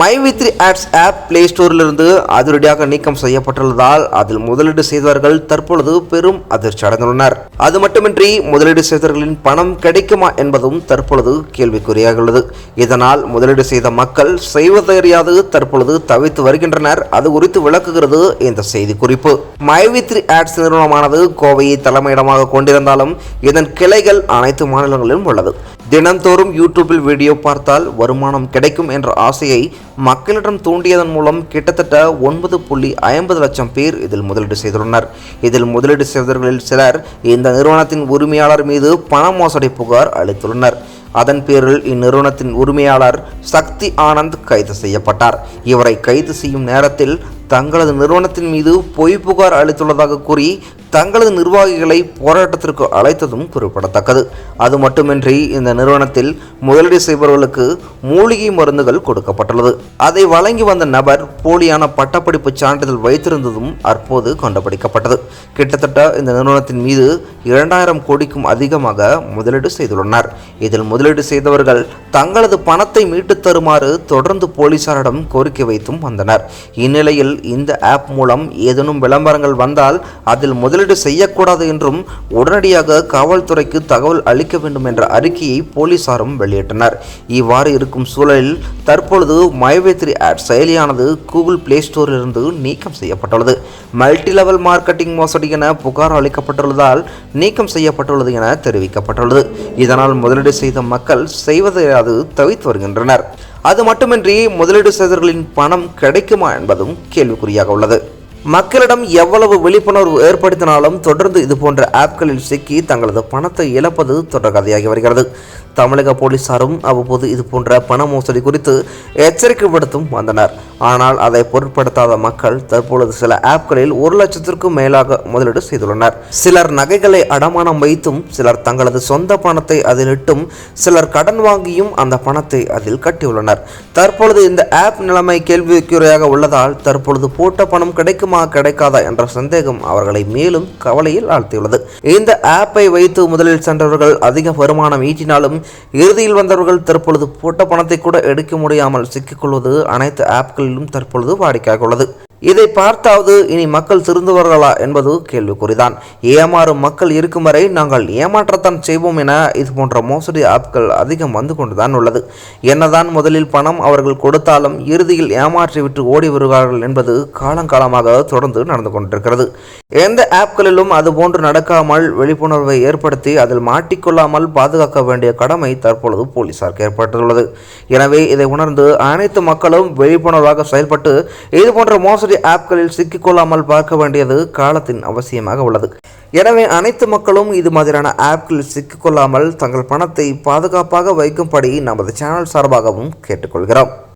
My V three ads app play ஸ்டோரிலிருந்து அதிரடியாக நீக்கம் செய்யப்பட்டுள்ளதால் அதில் முதலீடு செய்தவர்கள் தற்பொழுது பெரும் அதிர்ச்சி அடைந்துள்ளனர். அது மட்டுமின்றி முதலீடு செய்தவர்களின் பணம் கிடைக்குமா என்பதும் தற்பொழுது கேள்விக்குறியாக உள்ளது இதனால் முதலீடு செய்த மக்கள் செய்வதறியாது தற்பொழுது தவித்து வருகின்றனர். அது குறித்து விளக்குகிறது இந்த செய்தி குறிப்பு மை வித்ரி ஆட்ஸ் நிறுவனமானது கோவையை தலைமையிடமாக கொண்டிருந்தாலும் இதன் கிளைகள் அனைத்து மாநிலங்களிலும் உள்ளது. தினந்தோறும் யூடியூபில் வீடியோ பார்த்தால் வருமானம் கிடைக்கும் என்ற ஆசையை மக்களிடம் தூண்டியதன் மூலம் கிட்டத்தட்ட ஒன்பது புள்ளி ஐம்பது லட்சம் பேர் இதில் முதலீடு செய்துள்ளனர். இதில் முதலீடு செய்தவர்களில் சிலர் இந்த நிறுவனத்தின் உரிமையாளர் மீது பண மோசடி புகார் அளித்துள்ளனர். அதன் பேரில் இந்நிறுவனத்தின் உரிமையாளர் சக்தி ஆனந்த் கைது செய்யப்பட்டார். இவரை கைது செய்யும் நேரத்தில் தங்களது நிறுவனத்தின் மீது பொய் புகார் அளித்துள்ளதாக கூறி தங்களது நிர்வாகிகளை போராட்டத்திற்கு அழைத்ததும் குறிப்பிடத்தக்கது. அது மட்டுமின்றி இந்த நிறுவனத்தில் முதலீடு செய்பவர்களுக்கு மூலிகை மருந்துகள் கொடுக்கப்பட்டுள்ளது. அதை வழங்கி வந்த நபர் போலியான பட்டப்படிப்பு சான்றிதழ் வைத்திருந்ததும் அப்போது கண்டுபிடிக்கப்பட்டது. கிட்டத்தட்ட இந்த நிறுவனத்தின் மீது இரண்டாயிரம் கோடிக்கும் அதிகமாக முதலீடு செய்துள்ளனர். இதில் முதலீடு செய்தவர்கள் தங்களது பணத்தை மீட்டுத் தருமாறு தொடர்ந்து போலீசாரிடம் கோரிக்கை வைத்தும் வந்தனர். இந்நிலையில் இந்த ஆப் மூலம் ஏதேனும் விளம்பரங்கள் வந்தால் அதில் முதலீடு முதலீடு செய்யக்கூடாது என்றும் உடனடியாக காவல்துறைக்கு தகவல் அளிக்க வேண்டும் என்ற அறிக்கையை போலீசாரும் வெளியிட்டனர். இவ்வாறு இருக்கும் சூழலில் தற்பொழுது மைவேத்ரி ஆட் செயலியானது கூகுள் பிளே ஸ்டோரிலிருந்து நீக்கம் செய்யப்பட்டுள்ளது. மல்டி லெவல் மார்க்கெட்டிங் மோசடி என புகார் அளிக்கப்பட்டுள்ளதால் நீக்கம் செய்யப்பட்டுள்ளது என தெரிவிக்கப்பட்டுள்ளது. இதனால் முதலீடு செய்த மக்கள் செய்வதையாது தவித்து வருகின்றனர். அது மட்டுமின்றி முதலீடு செய்தவர்களின் பணம் கிடைக்குமா என்பதும் கேள்விக்குறியாக உள்ளது. மக்களிடம் எவ்வளவு விழிப்புணர்வு ஏற்படுத்தினாலும் தொடர்ந்து இது போன்ற ஆப்களில் சிக்கி தங்களது பணத்தை இழப்பது தொடர்கதையாகி வருகிறது. தமிழக போலீசாரும் அவ்வப்போது இது போன்ற பண மோசடி குறித்து எச்சரிக்கை விடுத்தும் வந்தனர். ஆனால் அதை பொருட்படுத்தாத மக்கள் தற்பொழுது சில ஆப்களில் ஒரு லட்சத்திற்கும் மேலாக முதலீடு செய்துள்ளனர். சிலர் நகைகளை அடமானம் வைத்தும் சிலர் தங்களது சொந்த பணத்தை அதில் இட்டும் சிலர் கடன் வாங்கியும் அந்த பணத்தை அதில் கட்டியுள்ளனர். தற்பொழுது இந்த ஆப் நிலைமை கேள்விக்குறையாக உள்ளதால் தற்பொழுது போட்ட பணம் கிடைக்கும் கிடைக்காதா என்ற சந்தேகம் அவர்களை மேலும் கவலையில் ஆழ்த்தியுள்ளது. இந்த ஆப்பை வைத்து முதலில் சென்றவர்கள் அதிக வருமானம் ஈட்டினாலும் இறுதியில் வந்தவர்கள் தற்பொழுது போட்ட பணத்தை கூட எடுக்க முடியாமல் சிக்கிக்கொள்வது அனைத்து ஆப்களிலும் தற்பொழுது வாடிக்கையாக உள்ளது. இதை பார்த்தாவது இனி மக்கள் திருந்துவார்களா என்பது கேள்விக்குறிதான். ஏமாறும் மக்கள் இருக்கும் வரை நாங்கள் ஏமாற்றத்தான் செய்வோம் என இது போன்ற மோசடி ஆப்கள் அதிகம் வந்து கொண்டுதான் உள்ளது. என்னதான் முதலில் பணம் அவர்கள் கொடுத்தாலும் இறுதியில் ஏமாற்றிவிட்டு ஓடி வருவார்கள் என்பது காலங்காலமாக தொடர்ந்து நடந்து கொண்டிருக்கிறது. எந்த ஆப்களிலும் அதுபோன்று நடக்காமல் விழிப்புணர்வை ஏற்படுத்தி அதில் மாட்டிக்கொள்ளாமல் பாதுகாக்க வேண்டிய கடமை தற்பொழுது போலீசாருக்கு ஏற்பட்டுள்ளது. எனவே இதை உணர்ந்து அனைத்து மக்களும் விழிப்புணர்வாக செயல்பட்டு இது போன்ற மோசடி ஆப்களில் சிக்கிக்கொள்ளாமல் பார்க்க வேண்டியது காலத்தின் அவசியமாக உள்ளது. எனவே அனைத்து மக்களும் இது மாதிரியான ஆப்களில் சிக்கிக்கொள்ளாமல் தங்கள் பணத்தை பாதுகாப்பாக வைக்கும்படி நமது சேனல் சார்பாகவும் கேட்டுக்கொள்கிறோம்.